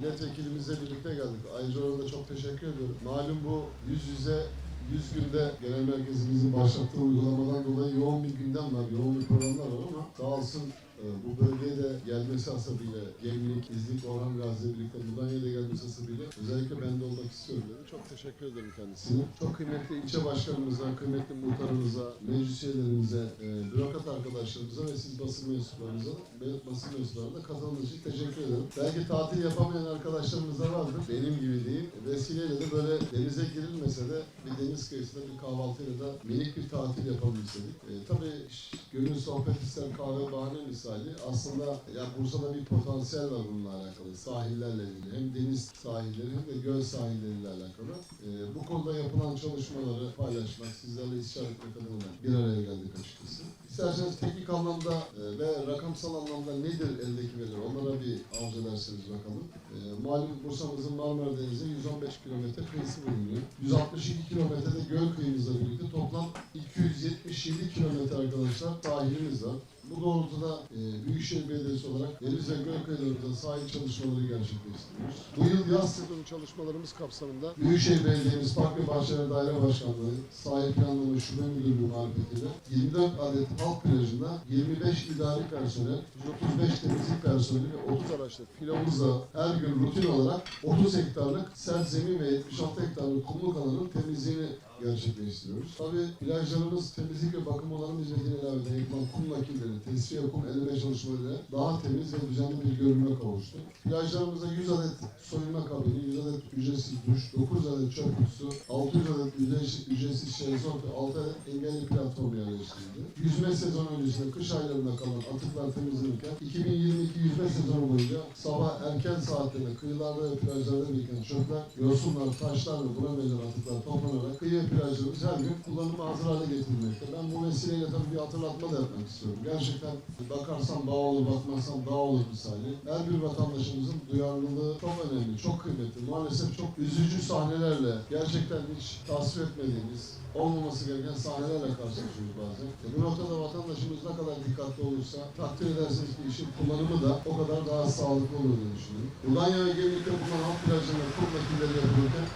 Milletvekilimizle birlikte geldik. Ayrıca orada çok teşekkür ediyorum. Malum bu yüz yüze 100 günde genel merkezimizin başlattığı uygulamadan dolayı yoğun bir gündem var, yoğun bir programlar var ama sağ olsun bu bölgeye de gelmesi hasebiyle Gemlik, İznik, Orhan Gazi'yle birlikte Mudanya'ya da gelmesi hasebiyle özellikle ben de olmak istiyorum dedi. Çok teşekkür ederim kendisine. Çok kıymetli ilçe başkanımıza, kıymetli muhtarımıza, meclis üyelerimize, e, bürokrat arkadaşlarımıza ve siz basın mensuplarınıza, basın mensuplarına da katıldığınız için teşekkür ederim. Belki tatil yapamayan arkadaşlarımız da vardır. Benim gibi değil. Vesileyle de böyle denize girilmese de bir deniz kıyısında bir kahvaltıyla da minik bir tatil yapalım istedik. E, tabii gönül sohbet ister kahve bahane misali. Aslında ya Bursa'da bir potansiyel var bununla alakalı. Sahillerle ilgili. Hem deniz sahilleri hem de göl sahilleriyle alakalı. E, bu konuda yapılan çalışmaları paylaşmak, sizlerle istişare etmek adına bir araya geldik açıkçası. İsterseniz teknik anlamda e, ve rakamsal anlamda nedir eldeki veriler onlara bir arz ederseniz bakalım. E, malum Bursa'mızın Marmara Denizi 115 kilometre kıyısı bulunuyor. 162 kilometrede göl kıyımızla birlikte toplam 277 kilometre arkadaşlar sahilimiz var. Bu doğrultuda e, Büyükşehir Belediyesi olarak deniz ve göl kıyılarında sahil çalışmaları gerçekleştiriyoruz. Bu yıl yaz sezonu çalışmalarımız kapsamında Büyükşehir Belediye'miz Park ve Bahçeler Daire Başkanlığı, Sahil Planlama Şube Müdürlüğü marifetiyle 24 adet halk plajında 25 idari personel, 135 temizlik personeli ve 30 araçlı filovuzla her gün rutin olarak 30 hektarlık sert zemin ve 76 hektarlık kumluk alanın temizliğini gerçekleştiriyoruz. Tabii plajlarımız temizlik ve bakım alanı hizmetine ilaveten yapılan kum nakilleri, tesviye kum eleme çalışmalarıyla daha temiz ve düzenli bir görünüme kavuştu. Plajlarımızda 100 adet soyunma kabini, 100 adet ücretsiz duş, 9 adet çöp kutusu, 600 adet ücretsiz, ücretsiz şezlong ve 6 adet engelli platformu yerleştirildi. Yüzme sezonu öncesinde kış aylarında kalan atıklar temizlenirken 2022 yüzme sezonu boyunca sabah erken saatlerinde kıyılarda ve plajlarda biriken çöpler, yosunlar, taşlar ve buna benzer atıklar toplanarak kıyı plajlarımız her gün kullanıma hazır hale getirilmekte. Ben bu vesileyle tabii bir hatırlatma da yapmak istiyorum. Gerçekten bakarsan dağ olur, bakmazsan dağ olur misali. Her bir vatandaşımızın duyarlılığı çok önemli, çok kıymetli. Maalesef çok üzücü sahnelerle, gerçekten hiç tasvip etmediğimiz, olmaması gereken sahnelerle karşılaşıyoruz bazen. E bu noktada vatandaşımız ne kadar dikkatli olursa takdir edersiniz ki işin kullanımı da o kadar daha sağlıklı olur diye düşünüyorum. Ulanya ve Gemlik'te bulunan halk plajlarında kum nakilleri yapılırken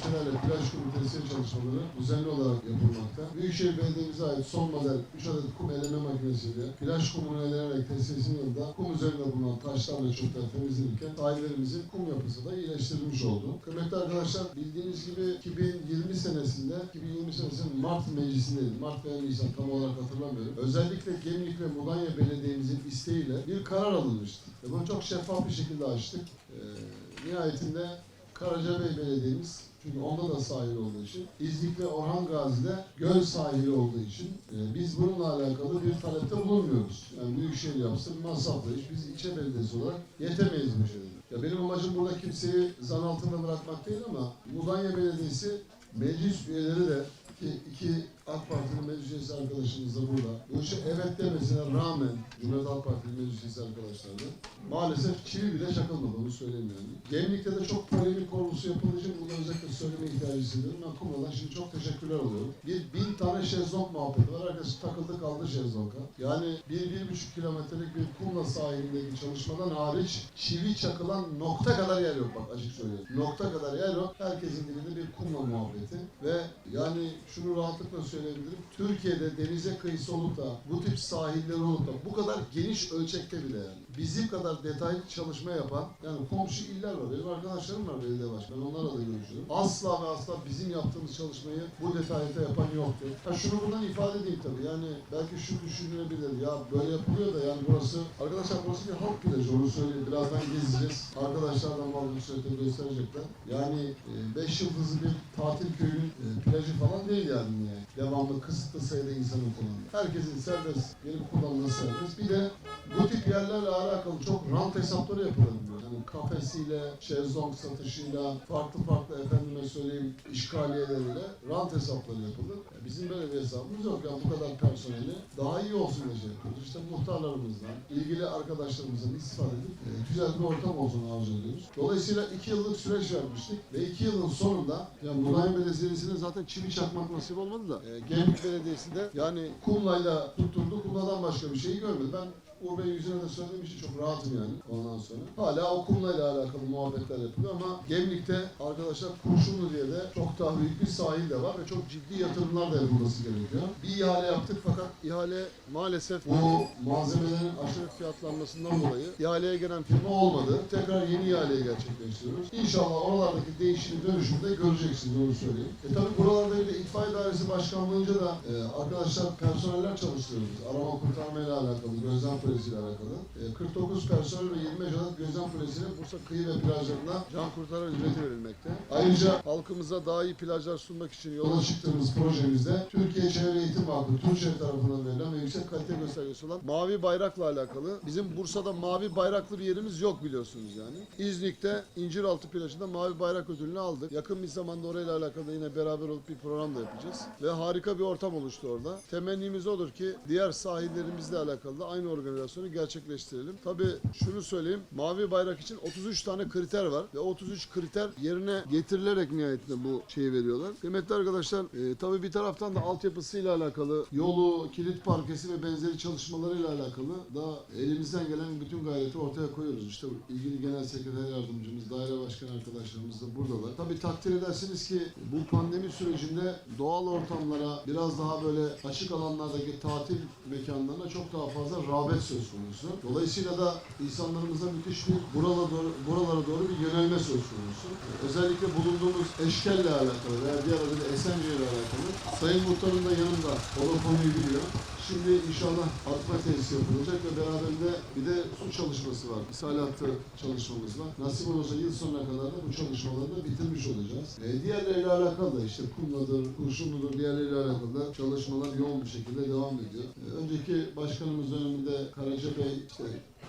kepçelerle plaj kumu tesir çalışmaları düzenli olarak yapılmakta. Büyükşehir Belediye'mize ait son model 3 adet kum eleme makinesiyle plaj kumunu elenerek tesisin yanında kum üzerinde bulunan taşlar ve çöpler temizlenirken sahillerimizin kum yapısı da iyileştirilmiş oldu. Kıymetli arkadaşlar bildiğiniz gibi 2020 senesinde 2020 senesinin Mart meclisindeydim. Mart veya Nisan tam olarak hatırlamıyorum. Özellikle Gemlik ve Mudanya Belediye'mizin isteğiyle bir karar alınmıştı. Ve bunu çok şeffaf bir şekilde açtık. Ee, nihayetinde Karacabey Belediye'miz çünkü onda da sahil olduğu için, İznik ve Orhan Gazi'de göl sahili olduğu için e, biz bununla alakalı bir talepte bulunmuyoruz. Yani Büyükşehir yapsın, masraflı iş. Biz ilçe belediyesi olarak yetemeyiz bu şeylere. Ya benim amacım burada kimseyi zan altında bırakmak değil ama Mudanya Belediyesi meclis üyeleri de ki iki AK Parti'nin meclis üyesi arkadaşımız da burada. Bu işe evet demesine rağmen Cumhuriyet Halk Partili meclis üyesi arkadaşlar da maalesef çivi bile çakılmadı onu söyleyeyim yani. Gemlik'te de çok polemik konusu yapıldığı için bunu özellikle söyleme ihtiyacı hissediyorum. Ben Kumra'dan şimdi çok teşekkürler alıyorum. Bir bin tane şezlong muhabbeti var. Herkes takıldı kaldı şezlonga. Yani bir, bir buçuk kilometrelik bir Kumla sahilindeki çalışmadan hariç çivi çakılan nokta kadar yer yok bak açık söylüyorum. Nokta kadar yer yok. Herkesin dilinde bir Kumla muhabbeti. Ve yani şunu rahatlıkla söyleyebilirim. Türkiye'de denize kıyısı olup da bu tip sahilleri olup da bu kadar geniş ölçekte bile yani bizim kadar detaylı çalışma yapan yani komşu iller var. Benim arkadaşlarım var belediye başkanı. Onlarla da görüşüyorum. Asla ve asla bizim yaptığımız çalışmayı bu detayda yapan yoktu. Ha şunu buradan ifade edeyim tabii. Yani belki şu düşünülebilir. Ya böyle yapılıyor da yani burası arkadaşlar burası bir halk plajı onu söyleyeyim. Birazdan gezeceğiz. Arkadaşlardan bazı surette gösterecekler. Yani 5 yıldızlı bir tatil köyünün e, plajı falan değil yani. Devamlı kısıtlı sayıda insanın kullandığı. Herkesin serbest gelip kullanması serbest. Bir de bu tip yerlerle alakalı çok rant hesapları yapılabiliyor. Yani kafesiyle, şezlong satışıyla, farklı farklı efendime söyleyeyim işgaliyeleriyle rant hesapları yapılır. E, Bizim böyle bir hesabımız yok. Yani bu kadar personeli daha iyi olsun diye şey yapıyoruz. İşte muhtarlarımızdan, ilgili arkadaşlarımızdan istifade edip e, güzel bir ortam olsun arzu ediyoruz. Dolayısıyla iki yıllık süreç vermiştik ve iki yılın sonunda yani Mudanya Belediyesi'ne zaten çivi çakmak nasip olmadı da e, Gemlik Belediyesi de yani kumlayla tutturdu. Kumladan başka bir şeyi görmedi. Ben Uğur Bey yüzüne de söylediğim için çok rahatım yani ondan sonra. Hala o kumlayla alakalı muhabbetler yapılıyor ama Gemlik'te arkadaşlar Kurşunlu diye de çok daha büyük bir sahil de var ve çok ciddi yatırımlar da yapılması gerekiyor. Bir ihale yaptık fakat ihale maalesef bu malzemelerin aşırı fiyatlanmasından dolayı ihaleye gelen firma olmadı. Tekrar yeni ihaleyi gerçekleştiriyoruz. İnşallah oralardaki değişimi dönüşümü de göreceksiniz onu söyleyeyim. E tabi buralarda bir de itfaiye dairesi başkanlığınca da e, arkadaşlar personeller çalıştırıyoruz. Arama kurtarma ile alakalı, gözlem kulesiyle alakalı. E, 49 personel ve 25 adet gözlem kulesiyle Bursa kıyı ve plajlarında can kurtaran hizmeti verilmekte. Ayrıca halkımıza daha iyi plajlar sunmak için yola çıktığımız projemizde Türkiye Çevre Eğitim Vakfı TÜRÇEV tarafından verilen ve yüksek kalite göstergesi olan mavi bayrakla alakalı. Bizim Bursa'da mavi bayraklı bir yerimiz yok biliyorsunuz yani. İznik'te İnciraltı plajında mavi bayrak ödülünü aldık. Yakın bir zamanda orayla alakalı yine beraber olup bir program da yapacağız. Ve harika bir ortam oluştu orada. Temennimiz olur ki diğer sahillerimizle alakalı da aynı organizasyonu gerçekleştirelim. Tabii şunu söyleyeyim. Mavi bayrak için 33 tane kriter var ve 33 kriter yerine getirilerek nihayetinde bu şeyi veriyorlar. Kıymetli arkadaşlar e, tabii bir taraftan da altyapısıyla alakalı yolu, kilit parkesi ve benzeri çalışmalarıyla alakalı da elimizden gelen bütün gayreti ortaya koyuyoruz. İşte ilgili genel sekreter yardımcımız, daire başkanı arkadaşlarımız da buradalar. Tabii takdir edersiniz ki bu pandemi sürecinde doğal ortamlara biraz daha böyle açık alanlardaki tatil mekanlarına çok daha fazla rağbet söz konusu. Dolayısıyla da insanlarımıza müthiş bir buralara doğru, buralara doğru bir yönelme söz konusu. Özellikle bulunduğumuz eşkelle alakalı veya diğer adıyla Esence ile alakalı. Sayın Muhtarım da yanımda. O da konuyu biliyor. Şimdi inşallah artma tesisi yapılacak ve beraberinde bir de su çalışması var. İshalatı çalışmamız var. Nasip olursa yıl sonuna kadar da bu çalışmaları da bitirmiş olacağız. E, diğerleriyle alakalı da işte kumladır, kurşunludur diğerleriyle alakalı da çalışmalar yoğun bir şekilde devam ediyor. E, önceki başkanımız döneminde Karaca Bey işte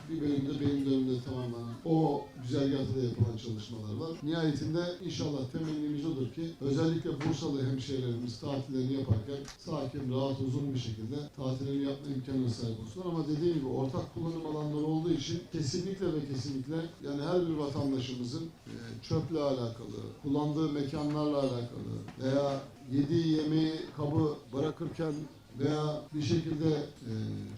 bir bölümde benim dönemimde tamamlanan o güzergahta da yapılan çalışmalar var. Nihayetinde inşallah temennimiz odur ki özellikle Bursalı hemşehrilerimiz tatillerini yaparken sakin, rahat, uzun bir şekilde tatillerini yapma imkanına sahip olsunlar. Ama dediğim gibi ortak kullanım alanları olduğu için kesinlikle ve kesinlikle yani her bir vatandaşımızın e, çöple alakalı, kullandığı mekanlarla alakalı veya yediği yemeği kabı bırakırken veya bir şekilde e,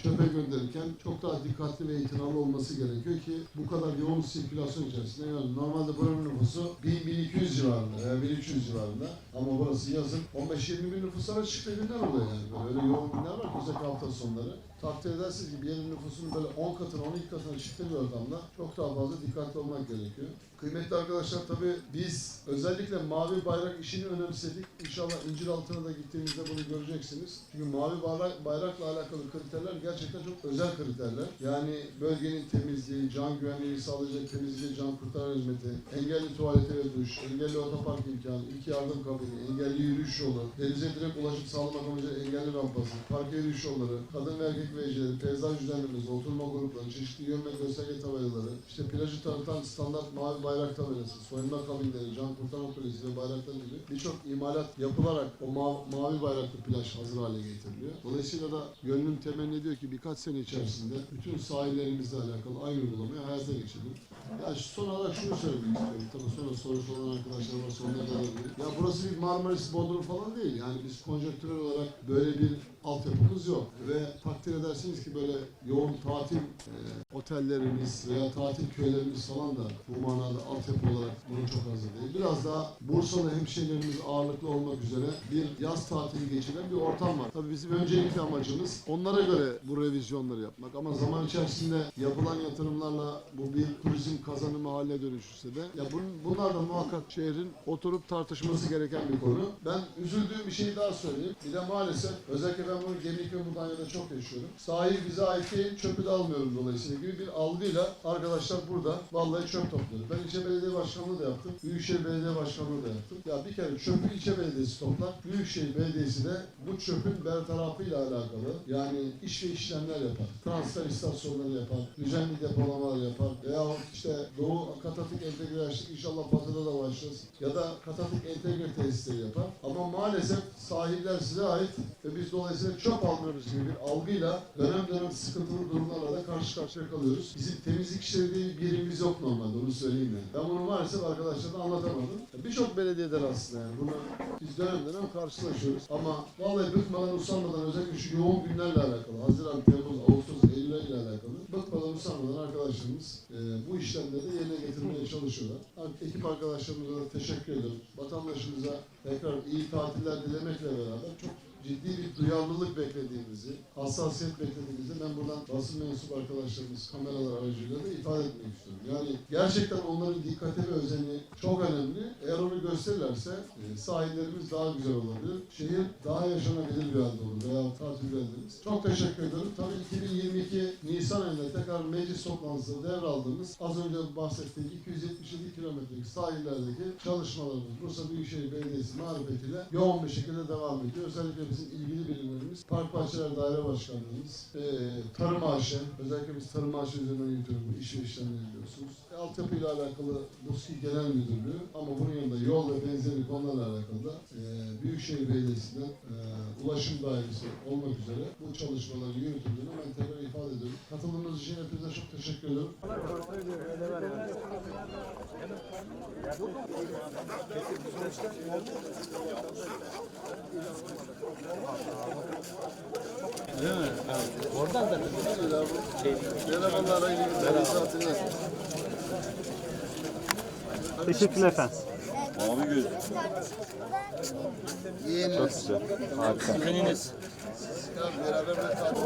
çöpe gönderirken çok daha dikkatli ve itinalı olması gerekiyor ki bu kadar yoğun sirkülasyon içerisinde yani normalde buranın nüfusu 1000-1200 civarında veya 1300 civarında ama burası yazın 15-20 bin nüfuslara çıktı günler oluyor yani böyle öyle yoğun günler var özellikle hafta sonları. Takdir edersiniz ki bir yerin nüfusunun böyle 10 katına 12 katına çıktığı bir ortamda çok daha fazla dikkatli olmak gerekiyor. Kıymetli arkadaşlar tabii biz özellikle mavi bayrak işini önemsedik. İnşallah incir altına da gittiğimizde bunu göreceksiniz. Çünkü mavi bayrak, bayrakla alakalı kriterler gerçekten çok özel kriterler. Yani bölgenin temizliği, can güvenliği sağlayacak temizliği, can kurtaran hizmeti, engelli tuvalete ve duş, engelli otopark imkanı, ilk yardım kabini, engelli yürüyüş yolu, denize direkt ulaşım sağlamak amacıyla engelli rampası, park yürüyüş yolları, kadın ve erkek vecileri, peyzaj düzenlemesi, oturma grupları, çeşitli yön ve gösterge tabelaları, işte plajı tanıtan standart mavi bayrak tabelası, soyunma kabinleri, can kurtarma kulesi ve bayraklar gibi birçok imalat yapılarak o ma- mavi bayraklı plaj hazır hale getiriliyor. Dolayısıyla da gönlüm temenni ediyor ki birkaç sene içerisinde bütün sahillerimizle alakalı aynı uygulamayı hayata geçirelim. Ya şu son olarak şunu söylemek istiyorum. Tabii sonra sorusu olan arkadaşlar var sonuna kadar. Ya burası bir Marmaris Bodrum falan değil. Yani biz konjonktürel olarak böyle bir altyapımız yok. Ve takdir edersiniz ki böyle yoğun tatil e, otellerimiz veya tatil köylerimiz falan da bu manada altyapı olarak bunun çok hazır değil. Biraz daha Bursalı hemşehrilerimiz ağırlıklı olmak üzere bir yaz tatili geçiren bir ortam var. Tabii bizim öncelikli amacımız onlara göre bu revizyonları yapmak. Ama zaman içerisinde yapılan yatırımlarla bu bir turizm kazanımı haline dönüşürse de ya bunun, bunlar da muhakkak şehrin oturup tartışması gereken bir konu. Ben üzüldüğüm bir şeyi daha söyleyeyim. Bir de maalesef özellikle ben bunu Gemlik ve Mudanya'da çok yaşıyorum. Sahil bize ait değil, çöpü de almıyoruz dolayısıyla gibi bir algıyla arkadaşlar burada vallahi çöp topluyor. Ben ilçe belediye başkanlığı da yaptım. Büyükşehir belediye başkanlığı da yaptım. Ya bir kere çöpü ilçe belediyesi toplar. Büyükşehir belediyesi de bu çöpün bertarafıyla alakalı yani iş ve işlemler yapar. Transfer istasyonları yapar. Düzenli depolamalar yapar. Veya işte Doğu Katatik Entegre Yaşlık inşallah Batı'da da başlarız. Ya da Katatik Entegre tesisleri yapar. Ama maalesef sahiller size ait ve biz dolayısıyla çöp almıyoruz gibi bir algıyla dönem dönem sıkıntılı durumlarla da karşı karşıya kalıyoruz. Bizim temizlik işleri diye bir yerimiz yok normalde onu söyleyeyim yani. Ben bunu maalesef arkadaşlarına anlatamadım. Birçok belediyeler aslında yani bunu biz dönem dönem karşılaşıyoruz. Ama vallahi bıkmadan usanmadan özellikle şu yoğun günlerle alakalı Haziran, Temmuz, Ağustos, Eylül ile alakalı bıkmadan usanmadan arkadaşlarımız e, bu işlemleri de yerine getirmeye çalışıyorlar. Ar- Ekip arkadaşlarımıza da teşekkür ediyorum. Vatandaşımıza tekrar iyi tatiller dilemekle beraber çok ciddi bir duyarlılık beklediğimizi, hassasiyet beklediğimizi ben buradan basın mensup arkadaşlarımız kameralar aracılığıyla da ifade etmek istiyorum. Yani gerçekten onların dikkati ve özeni çok önemli. Eğer onu gösterirlerse e, sahillerimiz daha güzel olabilir. Şehir daha yaşanabilir bir halde olur veya tatil beldemiz. Çok teşekkür ediyorum. Tabii 2022 Nisan ayında tekrar meclis toplantısında devraldığımız az önce bahsettiğim 277 kilometrelik sahillerdeki çalışmalarımız Bursa Büyükşehir Belediyesi marifetiyle yoğun bir şekilde devam ediyor. Özellikle bizim ilgili birimlerimiz, Park Bahçeler Daire Başkanlığımız, e, Tarım AŞ, özellikle biz Tarım AŞ üzerinden yürütüyoruz bu iş ve işlemleri biliyorsunuz. E, altyapıyla alakalı BUSKİ Genel Müdürlüğü ama bunun yanında yol ve benzeri konularla alakalı da e, Büyükşehir Belediyesi'nden e, Ulaşım Dairesi olmak üzere bu çalışmaların yürütüldüğünü ben tekrar ifade ediyorum. Katıldığınız için hepinize çok teşekkür ediyorum. Merhabalar, hayırlı günler. Teşekkürler efendim. Mavi göz. Çok güzel. Harika. Beraber bir tatil.